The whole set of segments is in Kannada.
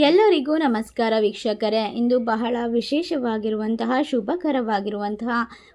ಎಲ್ಲರಿಗೂ ನಮಸ್ಕಾರ ವೀಕ್ಷಕರೇ. ಇಂದು ಬಹಳ ವಿಶೇಷವಾಗಿರುವಂತಹ, ಶುಭಕರವಾಗಿರುವಂತಹ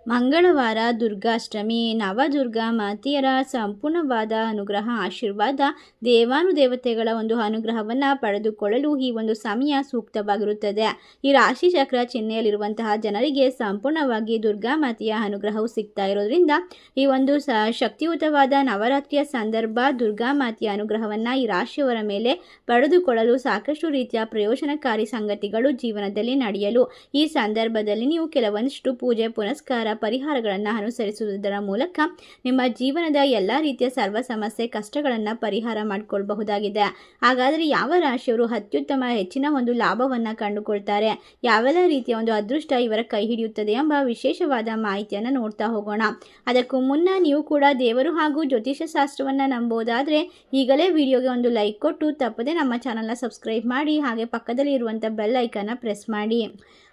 ಮಂಗಳವಾರ ದುರ್ಗಾಷ್ಟಮಿ. ನವದುರ್ಗಾ ಮಾತೆಯರ ಸಂಪೂರ್ಣವಾದ ಅನುಗ್ರಹ, ಆಶೀರ್ವಾದ, ದೇವಾನುದೇವತೆಗಳ ಒಂದು ಅನುಗ್ರಹವನ್ನು ಪಡೆದುಕೊಳ್ಳಲು ಈ ಒಂದು ಸಮಯ ಸೂಕ್ತವಾಗಿರುತ್ತದೆ. ಈ ರಾಶಿ ಚಕ್ರ ಚಿಹ್ನೆಯಲ್ಲಿರುವಂತಹ ಜನರಿಗೆ ಸಂಪೂರ್ಣವಾಗಿ ದುರ್ಗಾ ಮಾತೆಯ ಅನುಗ್ರಹವು ಸಿಗ್ತಾ ಇರೋದ್ರಿಂದ ಈ ಒಂದು ಸ ಶಕ್ತಿಯುತವಾದ ನವರಾತ್ರಿಯ ಸಂದರ್ಭ ದುರ್ಗಾ ಮಾತೆಯ ಅನುಗ್ರಹವನ್ನು ಈ ರಾಶಿಯವರ ಮೇಲೆ ಪಡೆದುಕೊಳ್ಳಲು ಸಾಕಷ್ಟು ರೀತಿಯ ಪ್ರಯೋಜನಕಾರಿ ಸಂಗತಿಗಳು ಜೀವನದಲ್ಲಿ ನಡೆಯಲು. ಈ ಸಂದರ್ಭದಲ್ಲಿ ನೀವು ಕೆಲವೊಂದಿಷ್ಟು ಪೂಜೆ, ಪುನಸ್ಕಾರ, ಪರಿಹಾರಗಳನ್ನು ಅನುಸರಿಸುವುದರ ಮೂಲಕ ನಿಮ್ಮ ಜೀವನದ ಎಲ್ಲ ರೀತಿಯ ಸರ್ವ ಸಮಸ್ಯೆ, ಕಷ್ಟಗಳನ್ನು ಪರಿಹಾರ ಮಾಡಿಕೊಳ್ಳಬಹುದಾಗಿದೆ ಹಾಗಾದರೆ ಯಾವ ರಾಶಿಯವರು ಅತ್ಯುತ್ತಮ, ಹೆಚ್ಚಿನ ಒಂದು ಲಾಭವನ್ನು ಕಂಡುಕೊಳ್ತಾರೆ? ಯಾವೆಲ್ಲ ರೀತಿಯ ಒಂದು ಅದೃಷ್ಟ ಇವರ ಕೈ ಹಿಡಿಯುತ್ತದೆ ಎಂಬ ವಿಶೇಷವಾದ ಮಾಹಿತಿಯನ್ನು ನೋಡ್ತಾ ಹೋಗೋಣ. ಅದಕ್ಕೂ ಮುನ್ನ ನೀವು ಕೂಡ ದೇವರು ಹಾಗೂ ಜ್ಯೋತಿಷ ಶಾಸ್ತ್ರವನ್ನು ನಂಬೋದಾದರೆ ಈಗಲೇ ವಿಡಿಯೋಗೆ ಒಂದು ಲೈಕ್ ಕೊಟ್ಟು ತಪ್ಪದೆ ನಮ್ಮ ಚಾನಲ್ನ ಸಬ್ಸ್ಕ್ರೈಬ್ ಮಾಡಿ ಹಾಗೆ ಪಕ್ಕದಲ್ಲಿ ಇರುವಂಥ ಬೆಲ್ ಐಕನ್ನ ಪ್ರೆಸ್ ಮಾಡಿ.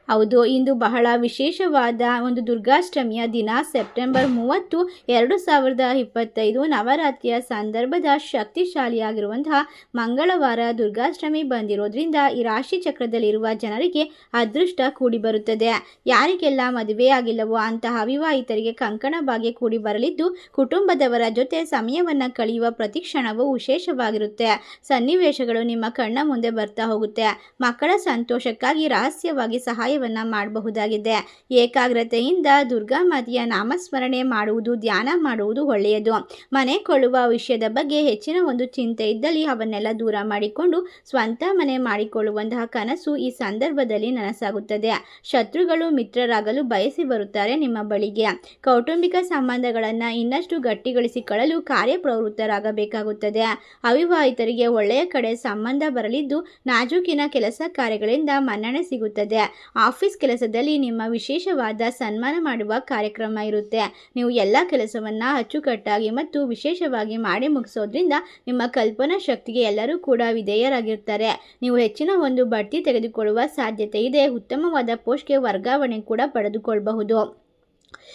ಹೌದು, ಇಂದು ಬಹಳ ವಿಶೇಷವಾದ ಒಂದು ದುರ್ಗಾಷ್ಟಮಿಯ ದಿನ ಸೆಪ್ಟೆಂಬರ್ ಮೂವತ್ತು, ಎರಡು ಸಾವಿರದ ಇಪ್ಪತ್ತೈದು ನವರಾತ್ರಿಯ ಸಂದರ್ಭದ ಶಕ್ತಿಶಾಲಿಯಾಗಿರುವಂತಹ ಮಂಗಳವಾರ ದುರ್ಗಾಷ್ಟಮಿ ಬಂದಿರೋದ್ರಿಂದ ಈ ರಾಶಿ ಚಕ್ರದಲ್ಲಿರುವ ಜನರಿಗೆ ಅದೃಷ್ಟ ಕೂಡಿ ಬರುತ್ತದೆ ಯಾರಿಗೆಲ್ಲ ಮದುವೆಯಾಗಿಲ್ಲವೋ ಅಂತಹ ಅವಿವಾಹಿತರಿಗೆ ಕಂಕಣ ಭಾಗ್ಯ ಕೂಡಿ ಬರಲಿದ್ದು, ಕುಟುಂಬದವರ ಜೊತೆ ಸಮಯವನ್ನು ಕಳೆಯುವ ಪ್ರತಿ ಕ್ಷಣವೂ ವಿಶೇಷವಾಗಿರುತ್ತೆ. ಸನ್ನಿವೇಶಗಳು ನಿಮ್ಮ ಕಣ್ಣ ಮುಂದೆ ಬರ್ತಾ ಹೋಗುತ್ತೆ. ಮಕ್ಕಳ ಸಂತೋಷಕ್ಕಾಗಿ ರಹಸ್ಯವಾಗಿ ಸಹಾಯವನ್ನ ಮಾಡಬಹುದಾಗಿದೆ. ಏಕಾಗ್ರತೆಯಿಂದ ದುರ್ಗಾ ಮಾತೆಯ ನಾಮಸ್ಮರಣೆ ಮಾಡುವುದು, ಧ್ಯಾನ ಮಾಡುವುದು ಒಳ್ಳೆಯದು. ಮನೆ ಕೊಳ್ಳುವ ವಿಷಯದ ಬಗ್ಗೆ ಹೆಚ್ಚಿನ ಒಂದು ಚಿಂತೆ ಇದ್ದಲ್ಲಿ ಅವನ್ನೆಲ್ಲ ದೂರ ಮಾಡಿಕೊಂಡು ಸ್ವಂತ ಮನೆ ಮಾಡಿಕೊಳ್ಳುವಂತಹ ಕನಸು ಈ ಸಂದರ್ಭದಲ್ಲಿ ನನಸಾಗುತ್ತದೆ. ಶತ್ರುಗಳು ಮಿತ್ರರಾಗಲು ಬಯಸಿ ಬರುತ್ತಾರೆ ನಿಮ್ಮ ಬಳಿಗೆ. ಕೌಟುಂಬಿಕ ಸಂಬಂಧಗಳನ್ನು ಇನ್ನಷ್ಟು ಗಟ್ಟಿಗೊಳಿಸಿಕೊಳ್ಳಲು ಕಾರ್ಯಪ್ರವೃತ್ತರಾಗಬೇಕಾಗುತ್ತದೆ. ಅವಿವಾಹಿತರಿಗೆ ಒಳ್ಳೆಯ ಕಡೆ ಸಂಬಂಧ ಬರಲಿದ್ದು ನಾಜೂಕಿನ ಕೆಲಸ ಕಾರ್ಯಗಳಿಂದ ಮನ್ನಣೆ ಸಿಗುತ್ತದೆ. ಆಫೀಸ್ ಕೆಲಸದಲ್ಲಿ ನಿಮ್ಮ ವಿಶೇಷವಾದ ಸನ್ಮಾನ ಮಾಡುವ ಕಾರ್ಯಕ್ರಮ ಇರುತ್ತೆ. ನೀವು ಎಲ್ಲ ಕೆಲಸವನ್ನು ಅಚ್ಚುಕಟ್ಟಾಗಿ ಮತ್ತು ವಿಶೇಷವಾಗಿ ಮಾಡಿ ಮುಗಿಸೋದ್ರಿಂದ ನಿಮ್ಮ ಕಲ್ಪನಾ ಶಕ್ತಿಗೆ ಎಲ್ಲರೂ ಕೂಡ ವಿಧೇಯರಾಗಿರ್ತಾರೆ. ನೀವು ಹೆಚ್ಚಿನ ಒಂದು ಬಡ್ತಿ ತೆಗೆದುಕೊಳ್ಳುವ ಸಾಧ್ಯತೆ ಇದೆ. ಉತ್ತಮವಾದ ಪೋಸ್ಟ್ಗೆ ವರ್ಗಾವಣೆ ಕೂಡ ಪಡೆದುಕೊಳ್ಳಬಹುದು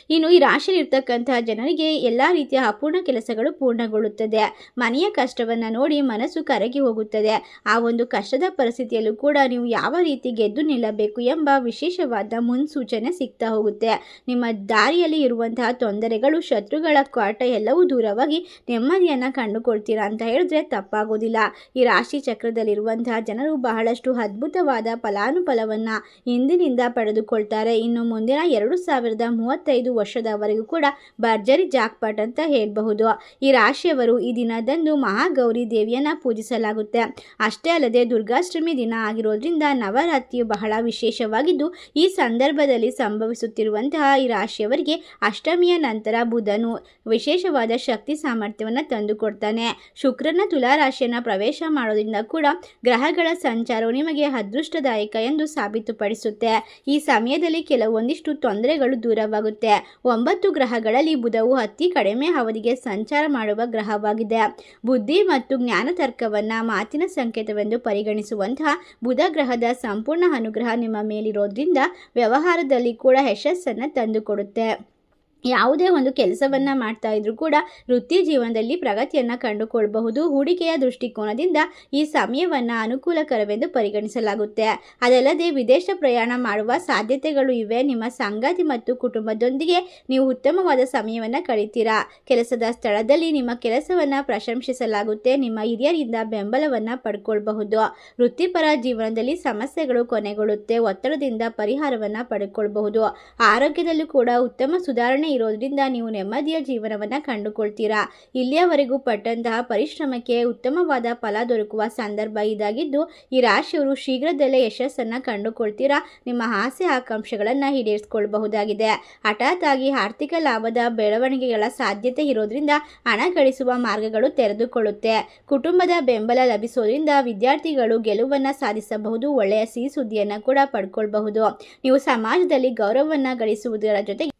ಇನ್ನು ಈ ರಾಶಿಯಲ್ಲಿರ್ತಕ್ಕಂತಹ ಜನರಿಗೆ ಎಲ್ಲ ರೀತಿಯ ಅಪೂರ್ಣ ಕೆಲಸಗಳು ಪೂರ್ಣಗೊಳ್ಳುತ್ತದೆ. ಮನೆಯ ಕಷ್ಟವನ್ನು ನೋಡಿ ಮನಸ್ಸು ಕರಗಿ ಹೋಗುತ್ತದೆ. ಆ ಒಂದು ಕಷ್ಟದ ಪರಿಸ್ಥಿತಿಯಲ್ಲೂ ಕೂಡ ನೀವು ಯಾವ ರೀತಿ ಗೆದ್ದು ನಿಲ್ಲಬೇಕು ಎಂಬ ವಿಶೇಷವಾದ ಮುನ್ಸೂಚನೆ ಸಿಗ್ತಾ ಹೋಗುತ್ತೆ. ನಿಮ್ಮ ದಾರಿಯಲ್ಲಿ ಇರುವಂತಹ ತೊಂದರೆಗಳು, ಶತ್ರುಗಳ ಕಾಟ ಎಲ್ಲವೂ ದೂರವಾಗಿ ನೆಮ್ಮದಿಯನ್ನು ಕಂಡುಕೊಳ್ತೀರಾ ಅಂತ ಹೇಳಿದ್ರೆ ತಪ್ಪಾಗೋದಿಲ್ಲ. ಈ ರಾಶಿ ಚಕ್ರದಲ್ಲಿರುವಂತಹ ಜನರು ಬಹಳಷ್ಟು ಅದ್ಭುತವಾದ ಫಲಾನುಫಲವನ್ನು ಇಂದಿನಿಂದ ಪಡೆದುಕೊಳ್ತಾರೆ. ಇನ್ನು ಮುಂದಿನ ಎರಡು ಸಾವಿರದ ಮೂವತ್ತೈದು ವರ್ಷದವರೆಗೂ ಕೂಡ ಭರ್ಜರಿ ಜಾಕ್ಪಾಟ್ ಅಂತ ಹೇಳಬಹುದು. ಈ ರಾಶಿಯವರು ಈ ದಿನದಂದು ಮಹಾಗೌರಿ ದೇವಿಯನ್ನ ಪೂಜಿಸಲಾಗುತ್ತೆ. ಅಷ್ಟೇ ಅಲ್ಲದೆ ದುರ್ಗಾಷ್ಟಮಿ ದಿನ ಆಗಿರೋದ್ರಿಂದ ನವರಾತ್ರಿಯು ಬಹಳ ವಿಶೇಷವಾಗಿದ್ದು, ಈ ಸಂದರ್ಭದಲ್ಲಿ ಸಂಭವಿಸುತ್ತಿರುವಂತಹ ಈ ರಾಶಿಯವರಿಗೆ ಅಷ್ಟಮಿಯ ನಂತರ ಬುಧನು ವಿಶೇಷವಾದ ಶಕ್ತಿ ಸಾಮರ್ಥ್ಯವನ್ನು ತಂದುಕೊಡ್ತಾನೆ. ಶುಕ್ರನ ತುಲಾರಾಶಿಯನ್ನು ಪ್ರವೇಶ ಮಾಡೋದ್ರಿಂದ ಕೂಡ ಗ್ರಹಗಳ ಸಂಚಾರವು ನಿಮಗೆ ಅದೃಷ್ಟದಾಯಕ ಎಂದು ಸಾಬೀತುಪಡಿಸುತ್ತೆ. ಈ ಸಮಯದಲ್ಲಿ ಕೆಲವೊಂದಿಷ್ಟು ತೊಂದರೆಗಳು ದೂರವಾಗುತ್ತೆ. ಒಂಬತ್ತು ಗ್ರಹಗಳಲ್ಲಿ ಬುಧವು ಅತಿ ಕಡಿಮೆ ಅವಧಿಗೆ ಸಂಚಾರ ಮಾಡುವ ಗ್ರಹವಾಗಿದೆ. ಬುದ್ಧಿ ಮತ್ತು ಜ್ಞಾನ ತರ್ಕವನ್ನ ಮಾತಿನ ಸಂಕೇತವೆಂದು ಪರಿಗಣಿಸುವಂತಹ ಬುಧ ಗ್ರಹದ ಸಂಪೂರ್ಣ ಅನುಗ್ರಹ ನಿಮ್ಮ ಮೇಲಿರೋದ್ರಿಂದ ವ್ಯವಹಾರದಲ್ಲಿ ಕೂಡ ಯಶಸ್ಸನ್ನು ತಂದುಕೊಡುತ್ತೆ. ಯಾವುದೇ ಒಂದು ಕೆಲಸವನ್ನು ಮಾಡ್ತಾ ಇದ್ರೂ ಕೂಡ ವೃತ್ತಿ ಜೀವನದಲ್ಲಿ ಪ್ರಗತಿಯನ್ನು ಕಂಡುಕೊಳ್ಳಬಹುದು ಹೂಡಿಕೆಯ ದೃಷ್ಟಿಕೋನದಿಂದ ಈ ಸಮಯವನ್ನು ಅನುಕೂಲಕರವೆಂದು ಪರಿಗಣಿಸಲಾಗುತ್ತೆ. ಅದಲ್ಲದೆ ವಿದೇಶ ಪ್ರಯಾಣ ಮಾಡುವ ಸಾಧ್ಯತೆಗಳು ಇವೆ. ನಿಮ್ಮ ಸಂಗಾತಿ ಮತ್ತು ಕುಟುಂಬದೊಂದಿಗೆ ನೀವು ಉತ್ತಮವಾದ ಸಮಯವನ್ನು ಕಳೀತೀರಾ? ಕೆಲಸದ ಸ್ಥಳದಲ್ಲಿ ನಿಮ್ಮ ಕೆಲಸವನ್ನು ಪ್ರಶಂಸಿಸಲಾಗುತ್ತೆ. ನಿಮ್ಮ ಹಿರಿಯರಿಂದ ಬೆಂಬಲವನ್ನು ಪಡ್ಕೊಳ್ಬಹುದು. ವೃತ್ತಿಪರ ಜೀವನದಲ್ಲಿ ಸಮಸ್ಯೆಗಳು ಕೊನೆಗೊಳ್ಳುತ್ತೆ. ಒತ್ತಡದಿಂದ ಪರಿಹಾರವನ್ನು ಪಡ್ಕೊಳ್ಬಹುದು. ಆರೋಗ್ಯದಲ್ಲೂ ಕೂಡ ಉತ್ತಮ ಸುಧಾರಣೆ ಇರೋದ್ರಿಂದ ನೀವು ನೆಮ್ಮದಿಯ ಜೀವನವನ್ನು ಕಂಡುಕೊಳ್ತೀರಾ? ಇಲ್ಲಿಯವರೆಗೂ ಪಟ್ಟಂತಹ ಪರಿಶ್ರಮಕ್ಕೆ ಉತ್ತಮವಾದ ಫಲ ದೊರಕುವ ಸಂದರ್ಭ ಇದಾಗಿದ್ದು, ಈ ರಾಶಿಯವರು ಶೀಘ್ರದಲ್ಲೇ ಯಶಸ್ಸನ್ನು ಕಂಡುಕೊಳ್ತೀರಾ? ನಿಮ್ಮ ಆಸೆ ಆಕಾಂಕ್ಷೆಗಳನ್ನು ಈಡೇರಿಸಿಕೊಳ್ಳಬಹುದಾಗಿದೆ ಹಠಾತ್ ಆಗಿ ಆರ್ಥಿಕ ಲಾಭದ ಬೆಳವಣಿಗೆಗಳ ಸಾಧ್ಯತೆ ಇರೋದ್ರಿಂದ ಹಣ ಗಳಿಸುವ ಮಾರ್ಗಗಳು ತೆರೆದುಕೊಳ್ಳುತ್ತೆ. ಕುಟುಂಬದ ಬೆಂಬಲ ಲಭಿಸೋದ್ರಿಂದ ವಿದ್ಯಾರ್ಥಿಗಳು ಗೆಲುವನ್ನು ಸಾಧಿಸಬಹುದು, ಒಳ್ಳೆಯ ಸಿಹಿ ಸುದ್ದಿಯನ್ನು ಕೂಡ ಪಡ್ಕೊಳ್ಬಹುದು. ನೀವು ಸಮಾಜದಲ್ಲಿ ಗೌರವವನ್ನು ಗಳಿಸುವುದರ ಜೊತೆಗೆ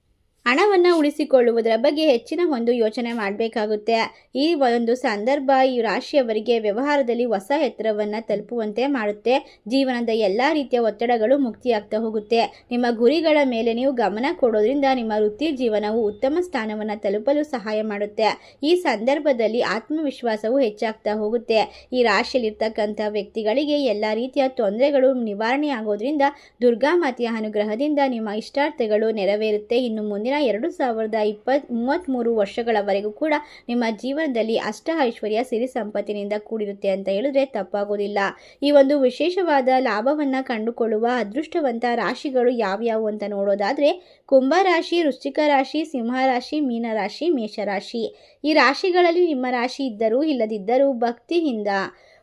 ಹಣವನ್ನು ಉಳಿಸಿಕೊಳ್ಳುವುದರ ಬಗ್ಗೆ ಹೆಚ್ಚಿನ ಒಂದು ಯೋಚನೆ ಮಾಡಬೇಕಾಗುತ್ತೆ. ಈ ಒಂದು ಸಂದರ್ಭ ಈ ರಾಶಿಯವರಿಗೆ ವ್ಯವಹಾರದಲ್ಲಿ ಹೊಸ ಎತ್ತರವನ್ನು ತಲುಪುವಂತೆ ಮಾಡುತ್ತೆ. ಜೀವನದ ಎಲ್ಲ ರೀತಿಯ ಒತ್ತಡಗಳು ಮುಕ್ತಿಯಾಗ್ತಾ ಹೋಗುತ್ತೆ. ನಿಮ್ಮ ಗುರಿಗಳ ಮೇಲೆ ನೀವು ಗಮನ ಕೊಡೋದ್ರಿಂದ ನಿಮ್ಮ ವೃತ್ತಿ ಜೀವನವು ಉತ್ತಮ ಸ್ಥಾನವನ್ನು ತಲುಪಲು ಸಹಾಯ ಮಾಡುತ್ತೆ. ಈ ಸಂದರ್ಭದಲ್ಲಿ ಆತ್ಮವಿಶ್ವಾಸವು ಹೆಚ್ಚಾಗ್ತಾ ಹೋಗುತ್ತೆ. ಈ ರಾಶಿಯಲ್ಲಿರ್ತಕ್ಕಂಥ ವ್ಯಕ್ತಿಗಳಿಗೆ ಎಲ್ಲ ರೀತಿಯ ತೊಂದರೆಗಳು ನಿವಾರಣೆ ಆಗೋದ್ರಿಂದ ದುರ್ಗಾಮಾತೆಯ ಅನುಗ್ರಹದಿಂದ ನಿಮ್ಮ ಇಷ್ಟಾರ್ಥಗಳು ನೆರವೇರುತ್ತೆ. ಇನ್ನು ಮುಂದಿನ ಎರಡು ಸಾವಿರದ ಇಪ್ಪತ್ತ್ ಮೂವತ್ತ್ಮೂರು ವರ್ಷಗಳವರೆಗೂ ಕೂಡ ನಿಮ್ಮ ಜೀವನದಲ್ಲಿ ಅಷ್ಟ ಐಶ್ವರ್ಯ ಸಿರಿ ಸಂಪತ್ತಿನಿಂದ ಕೂಡಿರುತ್ತೆ ಅಂತ ಹೇಳಿದ್ರೆ ತಪ್ಪಾಗೋದಿಲ್ಲ. ಈ ಒಂದು ವಿಶೇಷವಾದ ಲಾಭವನ್ನು ಕಂಡುಕೊಳ್ಳುವ ಅದೃಷ್ಟವಂತ ರಾಶಿಗಳು ಯಾವ್ಯಾವು ಅಂತ ನೋಡೋದಾದರೆ ಕುಂಭರಾಶಿ ವೃಶ್ಚಿಕ ರಾಶಿ ಸಿಂಹರಾಶಿ ಮೀನರಾಶಿ ಮೇಷರಾಶಿ ಈ ರಾಶಿಗಳಲ್ಲಿ ನಿಮ್ಮ ರಾಶಿ ಇದ್ದರೂ ಇಲ್ಲದಿದ್ದರೂ ಭಕ್ತಿಯಿಂದ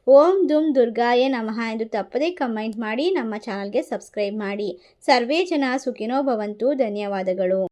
ಓಂ ದುಮ್ ದುರ್ಗಾಯೇ ನಮಃ ಎಂದು ತಪ್ಪದೇ ಕಮೆಂಟ್ ಮಾಡಿ ನಮ್ಮ ಚಾನಲ್ಗೆ ಸಬ್ಸ್ಕ್ರೈಬ್ ಮಾಡಿ. ಸರ್ವೇ ಜನ ಸುಖಿನೋ ಭವಂತು. ಧನ್ಯವಾದಗಳು.